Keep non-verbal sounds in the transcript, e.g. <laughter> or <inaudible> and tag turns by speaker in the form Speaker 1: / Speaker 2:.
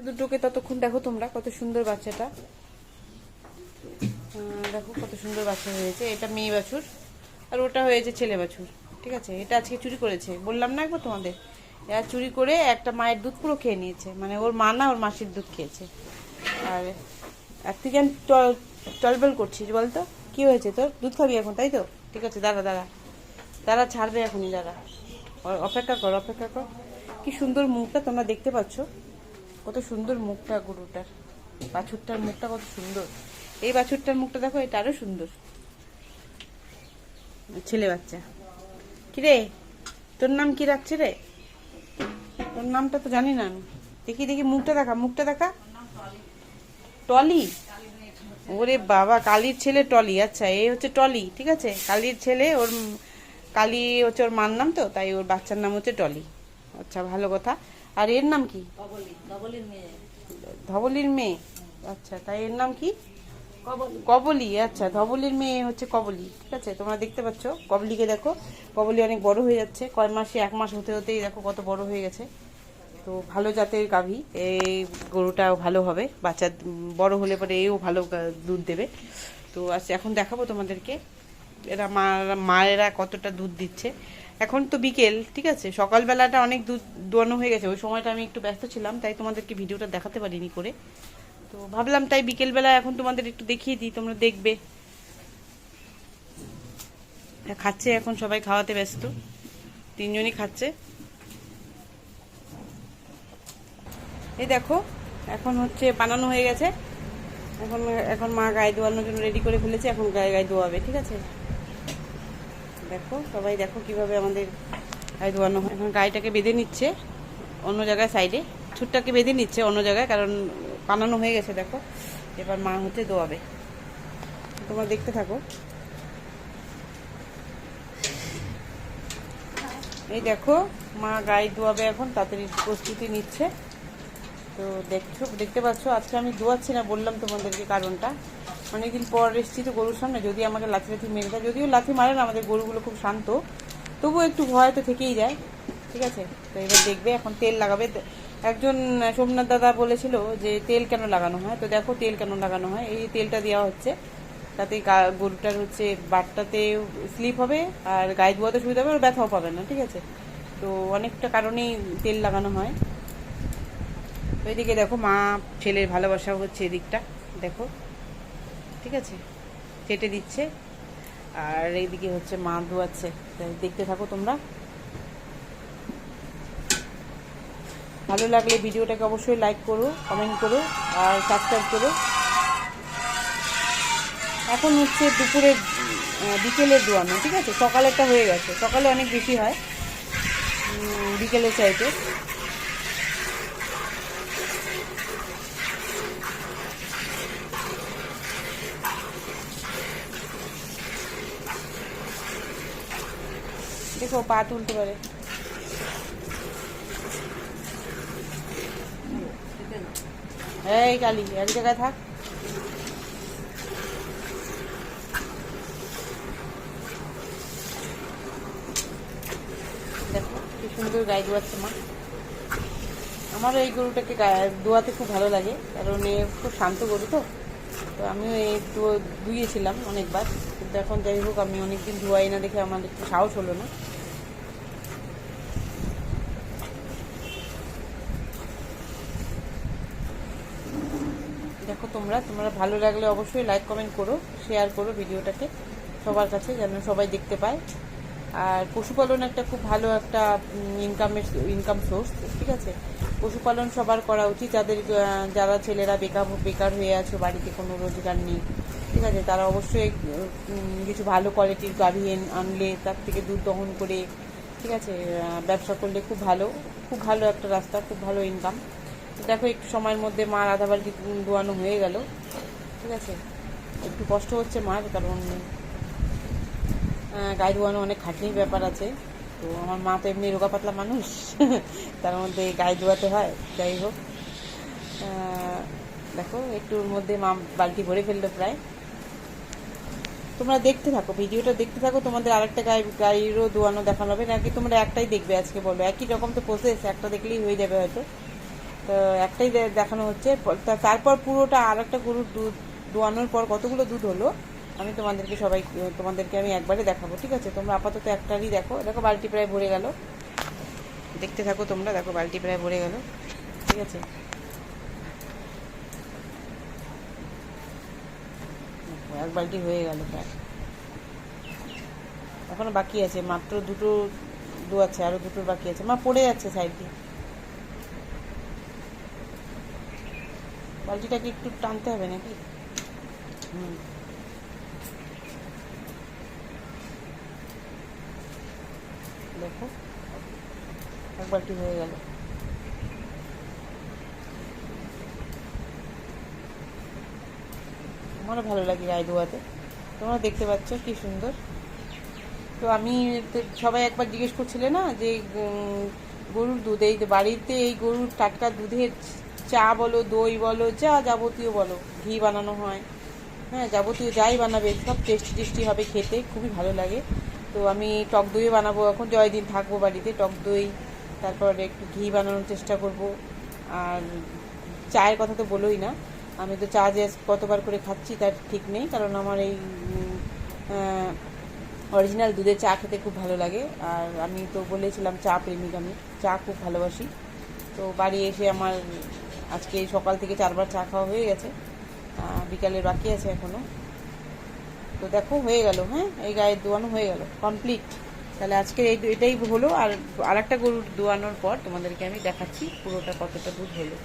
Speaker 1: দুটোকে ততক্ষণ দেখো তোমরা, কত সুন্দর বাচ্চাটা। দেখো কত সুন্দর বাচ্চা হয়েছে, এটা মেয়ে বাছুর আর ওটা হয়েছে ছেলে বাছুর, ঠিক আছে? এটা আজকে চুরি করেছে, বললাম না একবার তোমাদের? এরা চুরি করে একটা মায়ের দুধ পুরো খেয়ে নিয়েছে মানে ওর মা না, ওর মাসির দুধ খেয়েছে। আর আর তুই কেন টল- টলবল করছিস বলতো? কি হয়েছে তোর? দুধ খাবি এখন, তাই তো? ঠিক আছে, দাঁড়া দাঁড়া। দাঁড়া, ছাড়বে এখনই, দাঁড়া। অপেক্ষা কর অপেক্ষা কর। কি সুন্দর মুখটা তোমরা দেখতে পাচ্ছ। কত সুন্দর মুখটা গরুটার। বাছুরটার মুখটা কত সুন্দর। এই বাছুরটার মুখটা দেখো, এটা আরও সুন্দর। ছেলে বাচ্চা। কিরে, তোর নাম কি রাখছে রে? তোর নামটা তো জানি না আমি। দেখি দেখি, মুখটা দেখা মুখটা দেখা। টলি? ওরে বাবা, কালির ছেলে টলি। আচ্ছা এ হচ্ছে টলি, ঠিক আছে? কালির ছেলে, ওর কালি হচ্ছে ওর মার নাম তো, তাই ওর বাচ্চার নাম হচ্ছে টলি। আচ্ছা ভালো কথা। আর এর নাম কি? ধবলির মেয়ে? আচ্ছা তাই এর নাম কি? কবলি। আচ্ছা ধবলির মেয়ে হচ্ছে কবলি ঠিক আছে? তোমরা দেখতে পাচ্ছ কবলিকে দেখো কবলি অনেক বড় হয়ে যাচ্ছে কয় মাসে এক মাস হতে হতেই দেখো কত বড় হয়ে গেছে। তো ভালো জাতের গাভী এই গরুটাও ভালো হবে বাচ্চা বড় হলে পরে এও ভালো দুধ দেবে। তো আচ্ছা এখন দেখাবো তোমাদেরকে এরা মা মায়েরা কতটা দুধ দিচ্ছে। এখন তো বিকেল, ঠিক আছে? সকালবেলাটা অনেক দোয়ানো হয়ে গেছে। ওই সময়টা আমি একটু ব্যস্ত ছিলাম, তাই তোমাদেরকে ভিডিওটা দেখাতে পারিনি করে। তো ভাবলাম তাই বিকেলবেলা এখন তোমাদের একটু দেখিয়ে দিই, তোমরা দেখবে। খাচ্ছে এখন সবাই, খাওয়াতে ব্যস্ত। তিনজনই খাচ্ছে। এই দেখো, এখন হচ্ছে বানানো হয়ে গেছে। এখন এখন মা গায়ে ধোয়ানোর জন্য রেডি করে ফেলেছে, এখন গায়ে গায়ে ধোয়াবে ঠিক আছে? দেখো, সবাই দেখো কীভাবে আমাদের গায়ে ধোয়ানো হয়। এখন গায়েটাকে বেঁধে নিচ্ছে অন্য জায়গায় সাইডে ছুটটাকে বেঁধে নিচ্ছে অন্য জায়গায়, কারণ বানানো হয়ে গেছে, দেখো। এবার মা হচ্ছে দোয়াবে তোমরা দেখতে থাকো। এই দেখো, মা গায়ে ধোয়াবে এখন, তাড়াতাড়ি প্রস্তুতি নিচ্ছে। তো দেখছ, দেখতে পাচ্ছ, আজকে আমি ধোয়াচ্ছি না, বললাম তোমাদেরকে কারণটা। অনেকদিন পর এসেছি তো গরুর সামনে যদি আমাকে লাথি লাথি মেরে দেয়, যদিও লাথি মারে না আমাদের গরুগুলো খুব শান্ত। তবুও একটু ভয় তো থেকেই যায়, ঠিক আছে? তো এবার দেখবে, এখন তেল লাগাবে। একজন সোমনাথ দাদা বলেছিল যে, তেল কেন লাগানো হয়? তো দেখো তেল কেন লাগানো হয়। এই তেলটা দেওয়া হচ্ছে। তাতে গরুটার হচ্ছে বাটটাতে স্লিপ হবে আর গায়ে ধোয়াতে সুবিধা হবে, আর ব্যথাও পাবে না, ঠিক আছে? তো অনেকটা কারণেই তেল লাগানো হয়। তো এদিকে দেখো মা, ছেলের ভালোবাসা হচ্ছে এদিকটা, দেখো। ঠিক আছে? চেটে দিচ্ছে। আর এইদিকে হচ্ছে মা ধোয়াচ্ছে। দেখতে থাকো তোমরা। ভালো লাগলে ভিডিওটাকে অবশ্যই লাইক করো কমেন্ট করো, আর সাবস্ক্রাইব করো। এখন হচ্ছে দুপুরে বিকেলের দোয়ানো, ঠিক আছে? সকালেরটা হয়ে গেছে। সকালে অনেক বেশি হয়। বিকেলের চাইতে। দেখো, পা তুলতে পারে। এই কালি, এক জায়গায় থাক। দেখো, কি সুন্দর গায়ে ধোয়াচ্ছে মা। আমারও এই গরুটাকে ধোয়াতে খুব ভালো লাগে, কারণ এ খুব শান্ত গরু তো। তো আমিও এই ধুইয়েছিলাম অনেকবার। কিন্তু এখন যাই হোক, আমি অনেকদিন ধোয়াই না দেখে আমার একটু সাহস হলো না। দেখো তোমরা তোমরা ভালো লাগলে অবশ্যই লাইক কমেন্ট করো শেয়ার করো ভিডিওটাকে সবার কাছে যেন সবাই দেখতে পায়। আর পশুপালন একটা খুব ভালো একটা ইনকামের ইনকাম সোর্স ঠিক আছে? পশুপালন সবার করা উচিত। যাদের যারা ছেলেরা বেকার বেকার হয়ে আছে, বাড়িতে কোনো রোজগার নেই ঠিক আছে, তারা অবশ্যই কিছু ভালো কোয়ালিটির গাভী আনলে তার থেকে দুধ দহন করে, ঠিক আছে ব্যবসা করলে খুব ভালো খুব ভালো একটা রাস্তা, খুব ভালো ইনকাম দেখো, একটু সময়ের মধ্যে মার আধা বালতি দোয়ানো হয়ে গেল, ঠিক আছে। একটু কষ্ট হচ্ছে মার, কারণ গায়ে ধোয়ানো অনেক খাটনির ব্যাপার আছে। তো আমার মা তো এমনি রোগা পাতলা মানুষ, <laughs> তার মধ্যে গায়ে ধোয়াতে হয়, যাই হোক। দেখো, একটুর মধ্যে মা বালতি ভরে ফেলল প্রায়। তোমরা দেখতে থাকো, ভিডিওটা দেখতে থাকো, তোমাদের আরেকটা গায়ে গায়েরও দোয়ানো দেখানো হবে, নাকি তোমরা একটাই দেখবে আজকে বলো? একই রকম তো প্রসেস একটা দেখলেই হয়ে যাবে হয়তো। তো একটাই দেখানো হচ্ছে। তারপর পুরোটা আর একটা গরুর দুধ দোয়ানোর পর কতগুলো দুধ হলো? আমি তোমাদেরকে সবাই, তোমাদেরকে আমি একবারে দেখাবো, ঠিক আছে? তোমরা আপাতত একটারই দেখো। দেখো, বালতি প্রায় ভরে গেল। দেখতে থাকো তোমরা, দেখো বালতি প্রায় ভরে গেল, ঠিক আছে দেখো, এক বালতি হয়ে গেল প্রায়। এখনও বাকি আছে, মাত্র দুটো দু আছে, আরও দুটো বাকি আছে। মা, পড়ে যাচ্ছে সাইড। বালতিটাকে একটু টানতে হবে নাকি? হুম। দেখো, এক বালতি হয়ে গেল। আমারও ভালো লাগে গায়ে ধোয়াতে তোমরা দেখতে পাচ্ছ কি সুন্দর। তো আমি সবাই একবার জিজ্ঞেস করছিলে না যে গরুর দুধ, এই বাড়িতে এই গরুর টাটকা দুধের চা বলো, দই বলো, যা যাবতীয় বলো, ঘি বানানো হয় হ্যাঁ যাবতীয় যাই বানাবে, সব টেস্টি টেস্টি হবে খেতে, খুবই ভালো লাগে। তো আমি টক দই বানাবো এখন, জয়দিন থাকব বাড়িতে, টক দই, তারপর একটু ঘি বানানোর চেষ্টা করব। আর চায়ের কথা তো বলোই না। আমি তো চা যে কতবার করে খাচ্ছি তার ঠিক নেই কারণ আমার এই অরিজিনাল দুধের চা খেতে খুব ভালো লাগে। আর আমি তো বলেছিলাম চা প্রেমিক আমি চা খুব ভালোবাসি। তো বাড়ি এসে আমার আজকে সকাল থেকে চারবার চা খাওয়া হয়ে গেছে আহ, বিকালের বাকি আছে এখনও। তো দেখো হয়ে গেল হ্যাঁ? এই গায়ের দোয়ানো হয়ে গেল কমপ্লিট তাহলে আজকে এই এটাই হলো আর আরেকটা গরুর দোয়ানোর পর তোমাদেরকে আমি দেখাচ্ছি পুরোটা কতটা দুধ হলো।